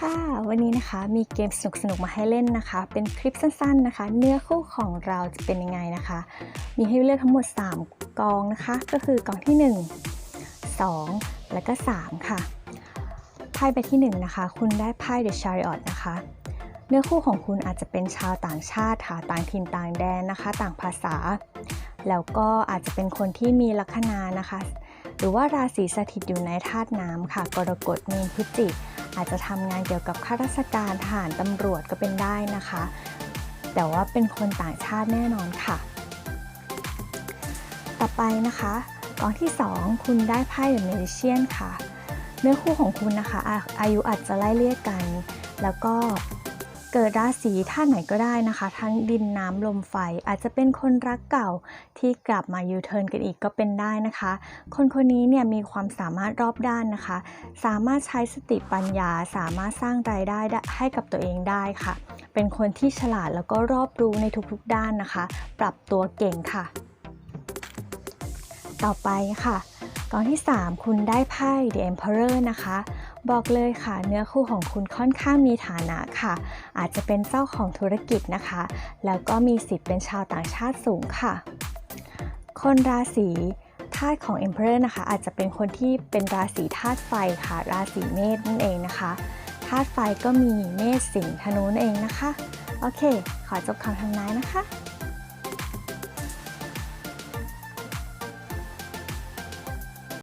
ค่ะวันนี้นะคะมีเกมสนุกๆมาให้เล่นนะคะ เป็นคลิปสั้นๆนะคะ เนื้อคู่ของเราจะเป็นยังไงนะคะ มีให้เลือกทั้งหมด 3 กองนะคะ ก็คือกองที่ 1 2 และก็ 3 ค่ะไพ่ใบที่ 1 นะคะ คุณได้ไพ่ The Chariot นะคะ เนื้อคู่ของคุณอาจจะเป็นชาวต่างชาติค่ะต่างถิ่นต่างแดนนะคะ ต่างภาษา แล้วก็อาจจะเป็นคนที่มีลัคนานะคะ หรือว่าราศีสถิตอยู่ในธาตุน้ำค่ะกรกฎมีนพฤศจิก อาจจะทำงานเกี่ยวกับข้าราชการทหารตำรวจก็เป็นได้นะคะ แต่ว่าเป็นคนต่างชาติแน่นอนค่ะ ต่อไปนะคะกองที่ 2 คุณได้ไพ่ The Magician ค่ะ เนื้อคู่ของคุณนะคะอาอายุอาจจะไล่เลี่ยกัน แล้วก็ เกิดราศีท่าตุไหนก็ได้นะคะ ทั้งดินน้ำลมไฟอาจจะเป็นคนรักเก่าที่กลับมายูเทิร์นกันอีกก็เป็นได้นะคะ คนคนนี้เนี่ยมีความสามารถรอบด้านนะคะ สามารถใช้สติปัญญา สามารถสร้างรายได้ให้กับตัวเองได้ค่ะ เป็นคนที่ฉลาดแล้วก็รอบรู้ในทุกๆด้านนะคะ ปรับตัวเก่งค่ะ ต่อไปค่ะ กองที่ 3 คุณได้ไพ่ The Emperor นะคะ บอกเลยค่ะ เนื้อคู่ของคุณค่อนข้างมีฐานะค่ะ อาจจะเป็นเจ้าของธุรกิจนะคะ แล้วก็มีสิทธิ์เป็นชาวต่างชาติสูงค่ะ คนราศีธาตุของ Emperor นะคะ อาจจะเป็นคนที่เป็นราศีธาตุไฟค่ะ ราศีเมษนั่นเองนะคะธาตุไฟก็มีเมษสิงห์ธนูนั่นเองนะคะ โอเค ขอจบคำทำนายนะคะ